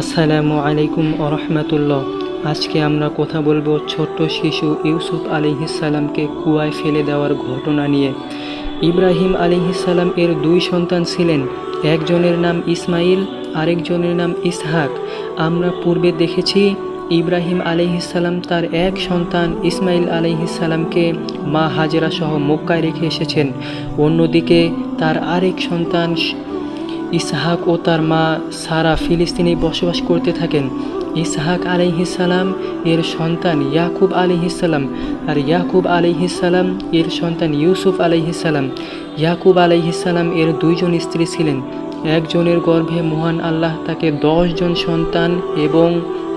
আসসালামু আলাইকুম আরহামাতুল্লাহ আজকে আমরা কথা বলব ছোট্ট শিশু ইউসুফ আলিহিসাল্লামকে কুয়ায় ফেলে দেওয়ার ঘটনা নিয়ে। ইব্রাহিম আলিহিসাল্লাম এর দুই সন্তান ছিলেন, একজনের নাম ইসমাইল, আরেকজনের নাম ইসহাক। আমরা পূর্বে দেখেছি, ইব্রাহিম আলিহিসাল্লাম তার এক সন্তান ইসমাইল আলিহিসাল্লামকে মা হাজেরা সহ মক্কায় রেখে এসেছেন। অন্যদিকে তার আরেক সন্তান ইসহাক ও তার মা সারা ফিলিস্তিনে বসবাস করতে থাকেন। ইসহাক আলিহিসাল্লাম এর সন্তান ইয়াকুব আলিহিসাল্লাম আর ইয়াকুব আলিহিসাল্লাম এর সন্তান ইউসুফ আলিহিসাল্লাম ইয়াকুব আলিহিসাল্লাম এর দুইজন স্ত্রী ছিলেন। একজনের গর্ভে মহান আল্লাহ তাকে জন সন্তান এবং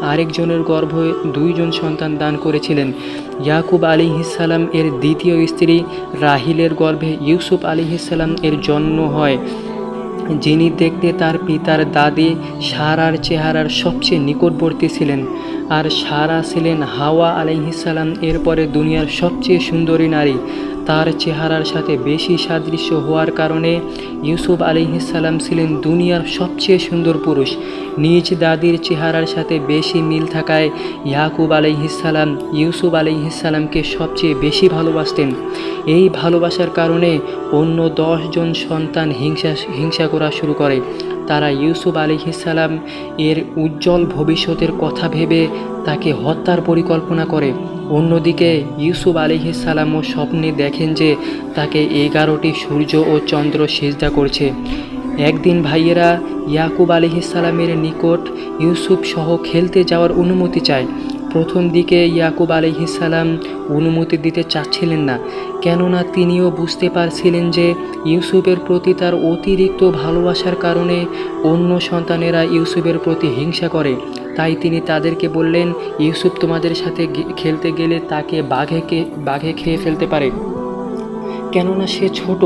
আরেকজনের গর্ভে দুইজন সন্তান দান করেছিলেন। ইয়াকুব আলিহিসাল্লাম এর দ্বিতীয় স্ত্রী রাহিলের গর্ভে ইউসুফ আলিহিসাল্লাম এর জন্ম হয়। যিনি দেখতে তার পিতার দাদি সারার চেহারার সবচেয়ে নিকটবর্তী ছিলেন। আর সারা ছিলেন হাওয়া আলহিসাল্লাম এরপরে দুনিয়ার সবচেয়ে সুন্দরী নারী। তার চেহারার সাথে বেশি সাদৃশ্য হওয়ার কারণে ইউসুফ আলিহিসাল্লাম ছিলেন দুনিয়ার সবচেয়ে সুন্দর পুরুষ। নিজ দাদির চেহারার সাথে বেশি মিল থাকায় ইয়াকুব আলিহিসাল্লাম ইউসুফ আলিহিসাল্লামকে সবচেয়ে বেশি ভালোবাসতেন। এই ভালোবাসার কারণে অন্য জন সন্তান হিংসা হিংসা করা শুরু করে। তারা ইউসুফ আলিহিসাল্লাম এর উজ্জ্বল ভবিষ্যতের কথা ভেবে তাকে হত্যার পরিকল্পনা করে। অন্যদিকে ইউসুফ আলিহিসাল্লামও স্বপ্নে দেখেন যে তাকে এগারোটি সূর্য ও চন্দ্র সেজদা করছে। একদিন ভাইয়েরা ইয়াকুব আলিহিসাল্লামের নিকট ইউসুফ সহ খেলতে যাওয়ার অনুমতি চায়। প্রথম দিকে ইয়াকুব আলিহিসাল্লাম অনুমতি দিতে চাচ্ছিলেন না, কেননা তিনিও বুঝতে পারছিলেন যে ইউসুফের প্রতি তার অতিরিক্ত ভালোবাসার কারণে অন্য সন্তানেরা ইউসুফের প্রতি হিংসা করে। তাই তিনি তাদেরকে বললেন, ইউসুফ তোমাদের সাথে খেলতে গেলে তাকে বাঘে বাঘে খেয়ে ফেলতে পারে। কেননা সে ছোট,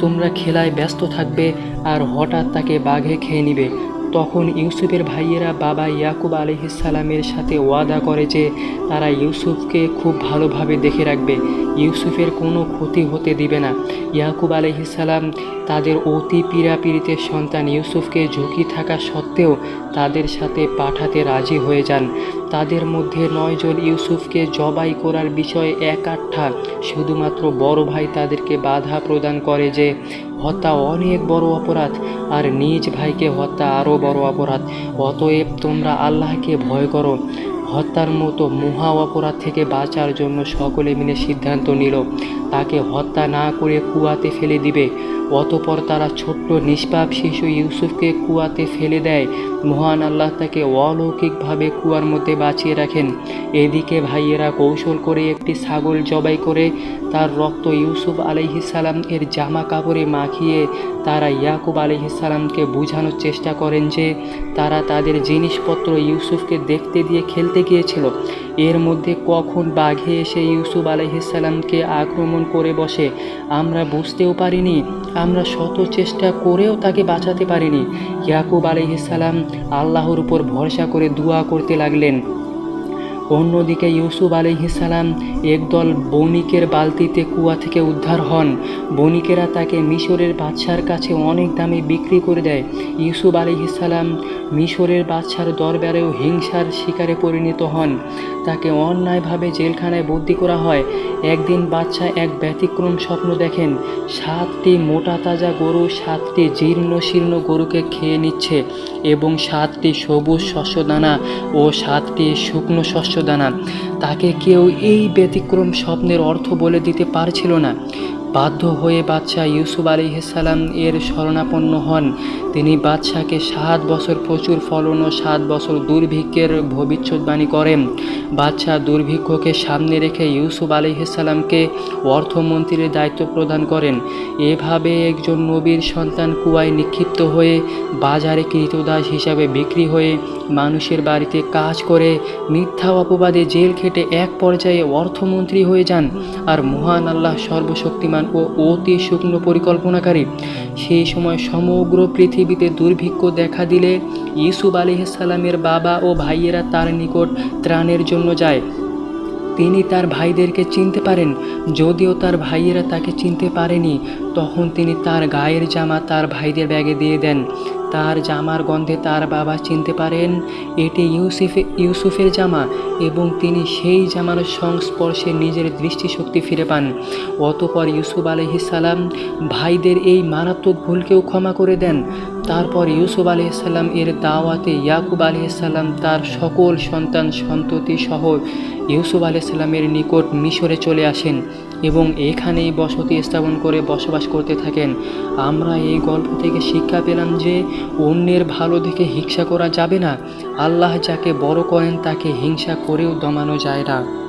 তোমরা খেলায় ব্যস্ত থাকবে আর হঠাৎ তাকে বাঘে খেয়ে নিবে। তখন ইউসুফের ভাইয়েরা বাবা ইয়াকুব আলহিসাল্লামের সাথে ওয়াদা করে যে তারা ইউসুফকে খুব ভালোভাবে দেখে রাখবে। ইউসুফের কোনো ক্ষতি হতে দিবে না। ইয়াকুব আলহিসাল্লাম তাদের অতি পীড়াপিড়িতের সন্তান ইউসুফকে ঝুঁকি থাকা সত্ত্বেও তাদের সাথে পাঠাতে রাজি হয়ে যান। তাদের মধ্যে নয়জন ইউসুফকে জবাই করার বিষয়ে এক আটঠা শুধুমাত্র বড় ভাই তাদেরকে বাধা প্রদান করে যে হত্যা অনেক বড় অপরাধ, আর নিজ ভাইকে হত্যা আরও বড় অপরাধ। অতএব তোমরা আল্লাহকে ভয় করো। হত্যার মতো মহা অপরাধ থেকে বাঁচার জন্য সকলে মিলে সিদ্ধান্ত নিল। তাকে হত্যা না করে কুয়াতে ফেলে দিবে। অতপর তারা ছোট্ট নিষ্পাপ শিশু ইউসুফকে কুয়াতে ফেলে দেয়। মহান আল্লাহ তাকে অলৌকিকভাবে কুয়ার মধ্যে বাঁচিয়ে রাখেন। এদিকে ভাইয়েরা কৌশল করে একটি ছাগল জবাই করে তার রক্ত ইউসুফ আলহিসাল্লাম এর জামা কাপড়ে মাখিয়ে তারা ইয়াকুব আলহিসাল্লামকে বোঝানোর চেষ্টা করেন যে তারা তাদের জিনিসপত্র ইউসুফকে দেখতে দিয়ে খেলতে গিয়েছিল। এর মধ্যে কখন বাঘে এসে ইউসুফ আলহিসাল্লামকে আক্রমণ করে বসে, আমরা বুঝতেও পারিনি, আমরা শত চেষ্টা করেও তাকে বাঁচাতে পারিনি। ইয়াকুব আলহিসাল্লাম আল্লাহর উপর ভরসা করে দোয়া করতে লাগলেন। অন্যদিকে ইউসুফ আলহিসাল্লাম একদল বণিকের বালতিতে কুয়া থেকে উদ্ধার হন। বণিকেরা তাকে মিশরের বাদশার কাছে অনেক দামে বিক্রি করে দেয়। ইউসুফ আলহিসাল্লাম মিশরের বাদশার দরবারেও হিংসার শিকারে পরিণত হন। তাকে অন্যায়ভাবে জেলখানায় বন্দি করা হয়। একদিন বাচ্চা এক ব্যতিক্রম স্বপ্ন দেখেন। সাতটি মোটা তাজা গরু, সাতটি জীর্ণ শীর্ণ গরুকে খেয়ে নিচ্ছে এবং সাতটি সবুজ শস্যদানা ও সাতটি শুকনো শস্যদানা। তাকে কেউ এই ব্যতিক্রম স্বপ্নের অর্থ বলে দিতে পারছিল না। বাধ্য হয়ে বাদশাহ ইউসুফ আলিহাসাল্লাম এর শরণাপন্ন হন। তিনি বাদশাহকে সাত বছর প্রচুর ফলন ও সাত বছর দুর্ভিক্ষের ভবিষ্যৎবাণী করেন। বাদশাহ দুর্ভিক্ষকে সামনে রেখে ইউসুফ আলিহাসাল্লামকে অর্থমন্ত্রীর দায়িত্ব প্রদান করেন। এভাবে একজন নবীর সন্তান কুয়ায় নিক্ষিপ্ত হয়ে বাজারে কৃতদাস হিসাবে বিক্রি হয়ে মানুষের বাড়িতে কাজ করে মিথ্যা অপবাদে জেল খেটে এক পর্যায়ে অর্থমন্ত্রী হয়ে যান। আর মহান আল্লাহ সর্বশক্তিমান ও অতি শুকনো পরিকল্পনাকারী। সেই সময় সমগ্র পৃথিবীতে দুর্ভিক্ষ দেখা দিলে ইউসুফ আলিহাসাল্লামের বাবা ও ভাইয়েরা তার নিকট ত্রাণের জন্য যায়। তিনি তার ভাইদেরকে চিনতে পারেন, যদিও তার ভাইয়েরা তাকে চিনতে পারেনি। তখন তিনি তার গায়ের জামা তার ভাইদের ব্যাগে দিয়ে দেন। তার জামার গন্ধে তার বাবা চিনতে পারেন, এটি ইউসুফে ইউসুফের জামা এবং তিনি সেই জামার সংস্পর্শে নিজের দৃষ্টিশক্তি ফিরে পান। অতপর ইউসুফ আলহিসাল্লাম ভাইদের এই মারাত্মক ভুলকেও ক্ষমা করে দেন। তারপর ইউসুফ আলহিসাল্লাম এর দাওয়াতে ইয়াকুব আলহিসাল্লাম তার সকল সন্তান সন্ততি সহ ইউসুফ আলহিসাল্লামের নিকট মিশরে চলে আসেন। এবং এখানেই বসতি স্থাপন করে বসবাস করতে থাকেন। আমরা এই গল্প থেকে শিক্ষা পেলাম যে, অন্যের ভালো দেখে হিংসা করা যাবে না। আল্লাহ যাকে বড় করেন, তাকে হিংসা করেও দমানো যায় না।